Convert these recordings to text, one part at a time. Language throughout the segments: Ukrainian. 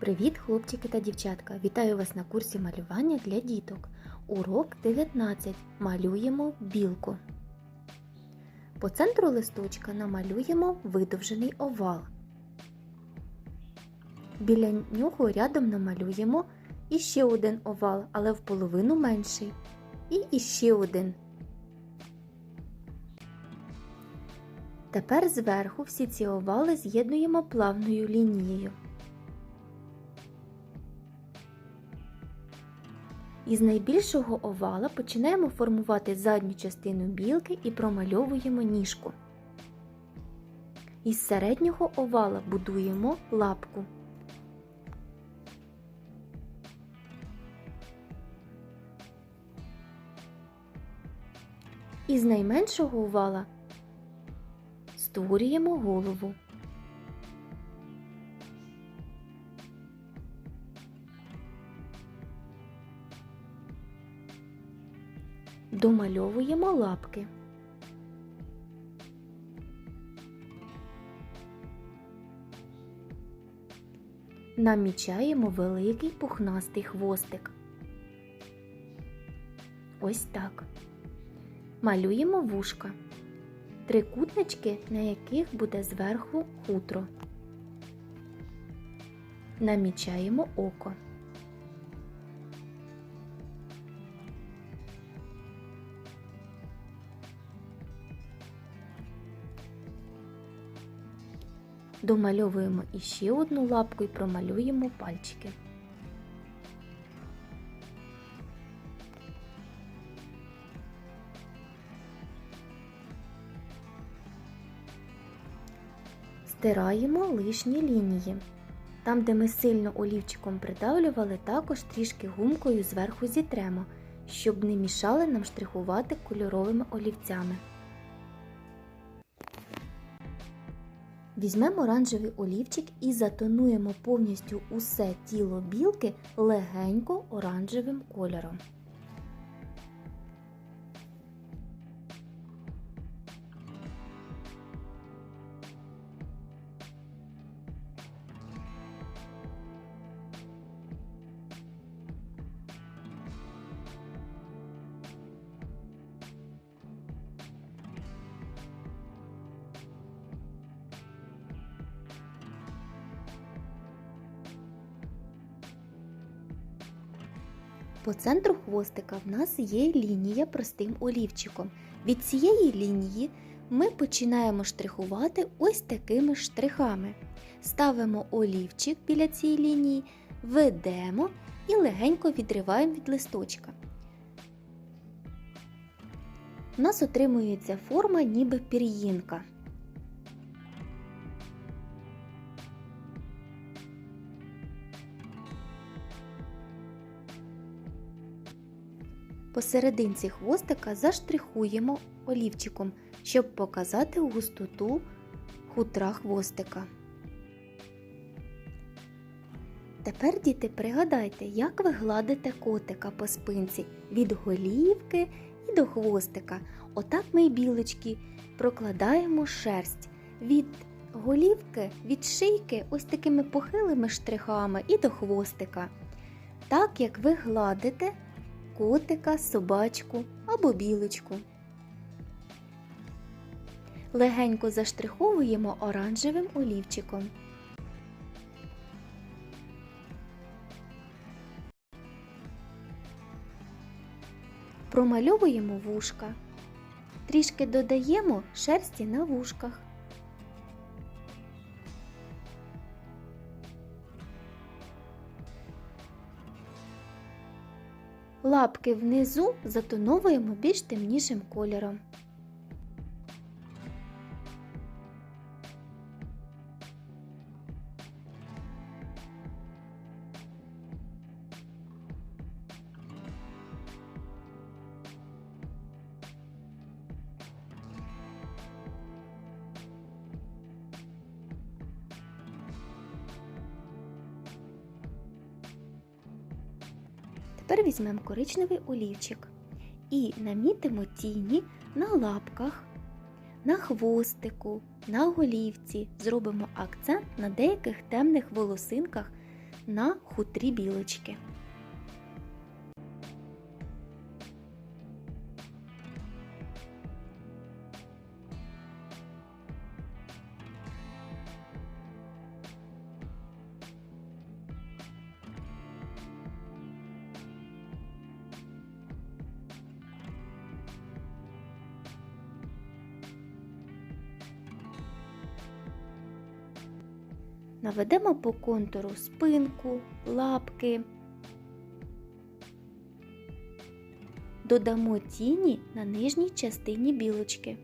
Привіт, хлопчики та дівчатка! Вітаю вас на курсі малювання для діток. Урок 19. Малюємо білку. По центру листочка намалюємо видовжений овал. Біля нього рядом намалюємо іще один овал, але в половину менший. І іще один. Тепер зверху всі ці овали з'єднуємо плавною лінією. Із найбільшого овала починаємо формувати задню частину білки і промальовуємо ніжку. Із середнього овала будуємо лапку. Із найменшого овала створюємо голову. Домальовуємо лапки. Намічаємо великий пухнастий хвостик. Ось так. Малюємо вушка. Трикутнички, на яких буде зверху хутро. Намічаємо око. Домальовуємо іще одну лапку і промалюємо пальчики. Стираємо лишні лінії. Там, де ми сильно олівчиком придавлювали, також трішки гумкою зверху зітремо, щоб не мішали нам штрихувати кольоровими олівцями. Візьмемо оранжевий олівчик і затонуємо повністю усе тіло білки легенько оранжевим кольором. По центру хвостика в нас є лінія простим олівчиком. Від цієї лінії ми починаємо штрихувати ось такими штрихами. Ставимо олівчик біля цієї лінії, ведемо і легенько відриваємо від листочка. У нас отримується форма ніби пір'їнка. Посерединці хвостика заштрихуємо олівчиком, щоб показати густоту хутра хвостика. Тепер, діти, пригадайте, як ви гладите котика по спинці від голівки і до хвостика. Отак ми й білочки прокладаємо шерсть від голівки, від шийки ось такими похилими штрихами і до хвостика. Так як ви гладите котика, собачку або білочку. Легенько заштриховуємо оранжевим олівчиком. Промальовуємо вушка. Трішки додаємо шерсті на вушках. Лапки внизу затоновуємо більш темнішим кольором. Тепер візьмемо коричневий олівчик і намітимо тіні на лапках, на хвостику, на голівці. Зробимо акцент на деяких темних волосинках на хутрі білочки. Наведемо по контуру спинку, лапки. Додамо тіні на нижній частині білочки.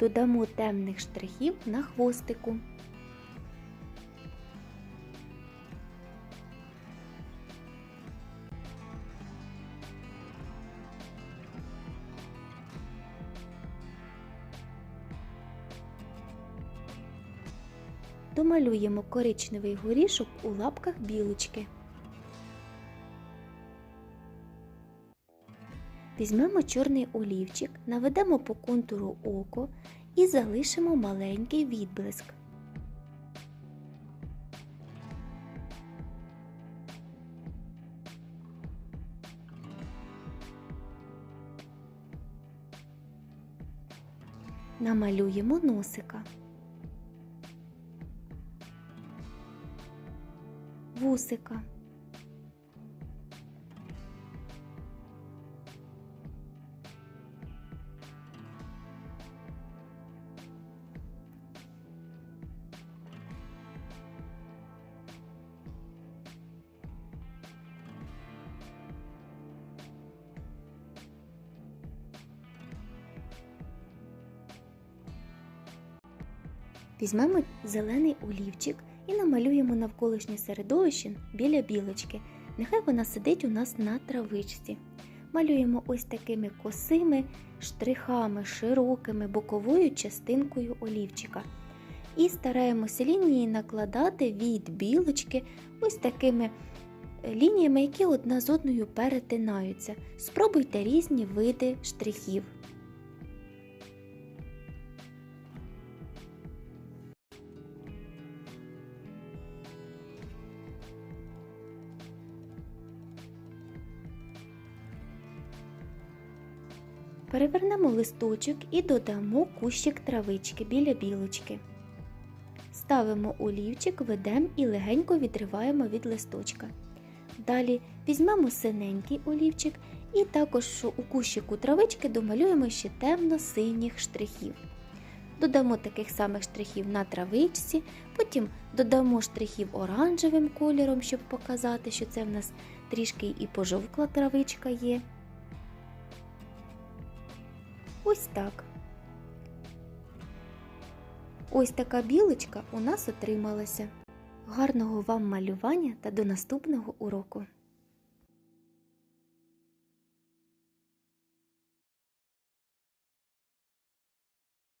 Додамо темних штрихів на хвостику. Домалюємо коричневий горішок у лапках білочки. Візьмемо чорний олівчик, наведемо по контуру око і залишимо маленький відблиск. Намалюємо носика. Вусика. Візьмемо зелений олівчик і намалюємо навколишнє середовище біля білочки. Нехай вона сидить у нас на травичці. Малюємо ось такими косими штрихами, широкими боковою частинкою олівчика. І стараємося лінії накладати від білочки ось такими лініями, які одна з одною перетинаються. Спробуйте різні види штрихів. Перевернемо листочок і додамо кущик травички біля білочки. Ставимо олівчик, ведемо і легенько відриваємо від листочка. Далі візьмемо синенький олівчик і також у кущику травички домалюємо ще темно-синіх штрихів. Додамо таких самих штрихів на травичці, потім додамо штрихів оранжевим кольором, щоб показати, що це в нас трішки і пожовкла травичка є. Ось так. Ось така білочка у нас отрималася. Гарного вам малювання та до наступного уроку!